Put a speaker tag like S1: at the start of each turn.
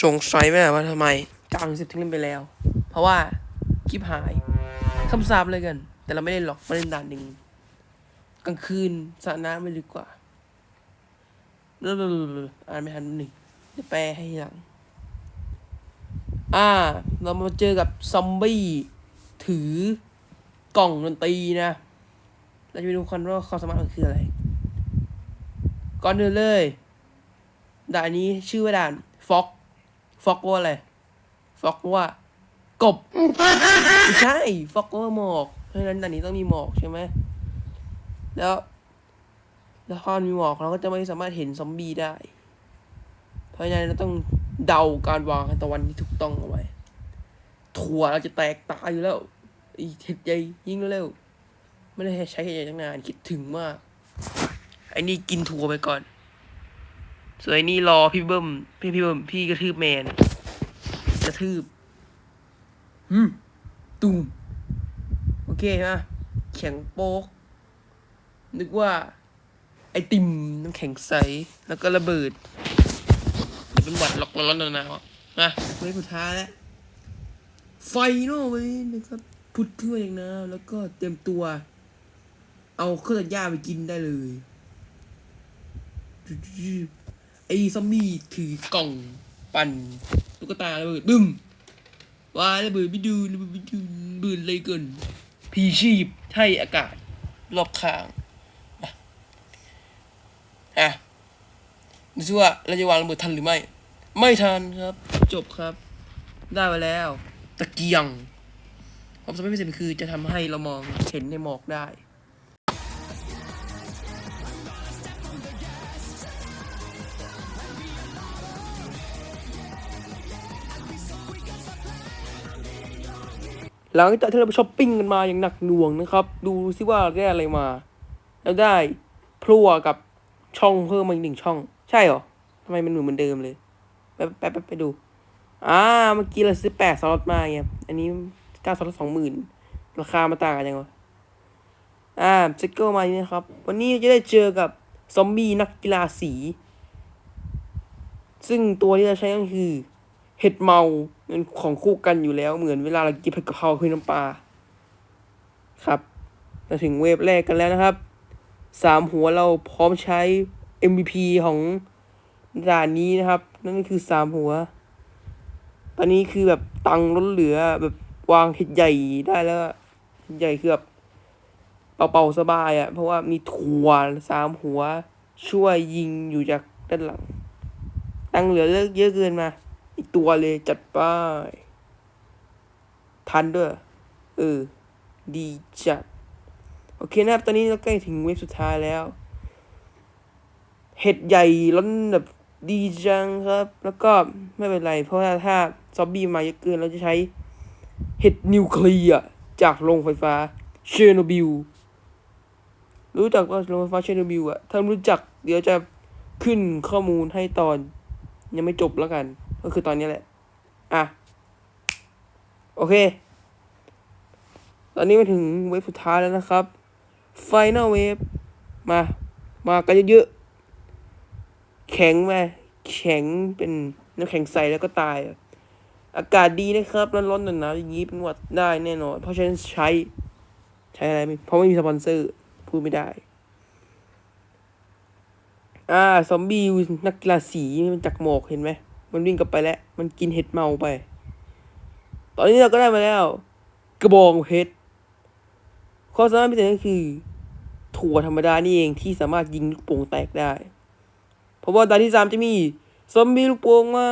S1: สงสัยไหมว่าทำไมกลางสิบทิ้งเล่นไปแล้ว เพราะว่าคลิปหายคำสาปเลยกัน แต่เราไม่เล่นหรอกมาเล่นด่านหนึ่งกลางคืนสระน้ำไม่ดีกว่าเรื่ออ่านไม่ทันหนึ่งจะแปลให้หลัง อ่า เรามาเจอกับซอมบี้ ถือกล่องดนตรีนะ เราจะไปดูกันว่าความสามารถมันคืออะไร ก่อนอื่นเลย ด่านนี้ชื่อว่าด่านฟ็อก ฟ็อกว่าอะไรฟ็อกว่ากบไม่ใช่ฟ็อกว่าหมอก เพราะฉะนั้นด่านนี้ต้องมีหมอกใช่ไหมแล้วแล้วพอมีหมอกเราก็จะไม่สามารถเห็นซอมบี้ได้ เพราะฉะนั้นเราต้องเดาการวางตะวันที่ถูกต้องเอาไว้ถั่วเราจะแตกตายอยู่แล้วไอีเห็ดใหญ่ยิ่งเร็วๆไม่ได้ใช้เห็ดใหญ่ตั้งนานคิดถึงมากไอ้นี่กินถั่วไปก่อน ส่วนไอ้นี่รอพี่เบิ้มพี่พี่เบิ้มพี่กระทืบแมนกระทืบฮึมตุ่มโอเคมาแข็งโป๊ก นึกว่า ไอติมน้ำแข็งใส แล้วก็ระเบิดเดี๋ยวเป็นหวัดล็อกร้อนๆหนาวๆอะมาไม่สุดท้ายแล้ว ไฟเนาะเว้ยนะครับพุดขึ้นมาอย่างน้ำแล้วก็เตรียมตัว เอาเครื่องตัดหญ้าไปกินได้เลย ไอ้ซอมบี้ถือกล่องปั่นตุ๊กตาระเบิดบึ้มว้าระเบิดไม่ดูระเบิดไม่ดูเบิดเลยเกินพีชีพให้อากาศ รอบข้างอะอะดูสิว่าเราจะวางระเบิดทันหรือไม่ ไม่ทันครับ จบครับ ได้ไปแล้ว ตะเกียงความสามารถพิเศษคือจะทำให้เรามองเห็นในหมอกได้ หลังจากที่เราไปช้อปปิ้งกันมาอย่างหนักหน่วงนะครับ ดูซิว่าได้อะไรมา แล้วได้พลัวกับช่องเพิ่มมาอีกหนึ่งช่อง ใช่เหรอทำไมมันเหมือนเหมือนเดิมเลยไปไปไปไปดู อ่าเมื่อกี้เราซื้อแปดสล็อตมาไงอันนี้เก้าสล็อตสองหมื่นราคามาต่างกันยังวะอ่าสเกิลมานี่นะครับ วันนี้จะได้เจอกับซอมบี้นักกีฬาสี ซึ่งตัวที่เราใช้ก็คือ เห็ดเมาเป็นของคู่กันอยู่แล้ว เหมือนเวลาเรากินผัดกะเพราคือน้ำปลาครับมาถึงเวฟแรกกันแล้วนะครับสามหัวเราพร้อมใช้ MVP ของด่านนี้นะครับ นั่นคือสามหัว ตอนนี้คือแบบตังล้นเหลือแบบวางเห็ดใหญ่ได้แล้วเห็ดใหญ่คือแบบเป่าๆสบายอะ่ะ เพราะว่ามีถั่วสามหัว ช่วยยิงอยู่จากด้านหลัง ตังเหลือเยอะเยอะเกินมา อีกตัวเลยจัดป้าย ทันด้วย เออ ดีจัด โอเคนะครับ ตอนนี้เราใกล้ถึงเวฟสุดท้ายแล้ว เห็ดใหญ่ล้นแบบดีจังครับ แล้วก็ไม่เป็นไร เพราะว่าถ้าซอมบี้มาเยอะเกินเราจะใช้ เห็ดนิวเคลียร์จากโรงไฟฟ้าเชอร์โนบิลรู้จักว่าโรงไฟฟ้าเชอร์โนบิลอะถ้ารู้จักเดี๋ยวจะขึ้นข้อมูลให้ตอนยังไม่จบแล้วกัน ก็คือตอนนี้แหละ อะ โอเค ตอนนี้มาถึงเวฟสุดท้ายแล้วนะครับ Final Wave มา มากันเยอะๆแข็งมแข็งเป็นน้ำแข็งใสแล้วก็ตาย อากาศดีนะครับร้อนๆหนาวๆอย่างนี้เป็นหวัดได้แน่นอน เพราะฉะนั้นใช้ ใช้อะไรไม่เพราะไม่มีสปอนเซอร์ พูดไม่ได้อ่า ซอมบี้นักกีฬาสีมันจากหมอกเห็นไหม มันวิ่งกลับไปแล้ว มันกินเห็ดเมาไป ตอนนี้เราก็ได้มาแล้ว กระบองเพชรข้อสามารถพิเศษก็คือ ถั่วธรรมดานี่เองที่สามารถยิงลูกโป่งแตกได้ เพราะว่าตอนที่สามจะมีซอมบี้ลูกโป่งมา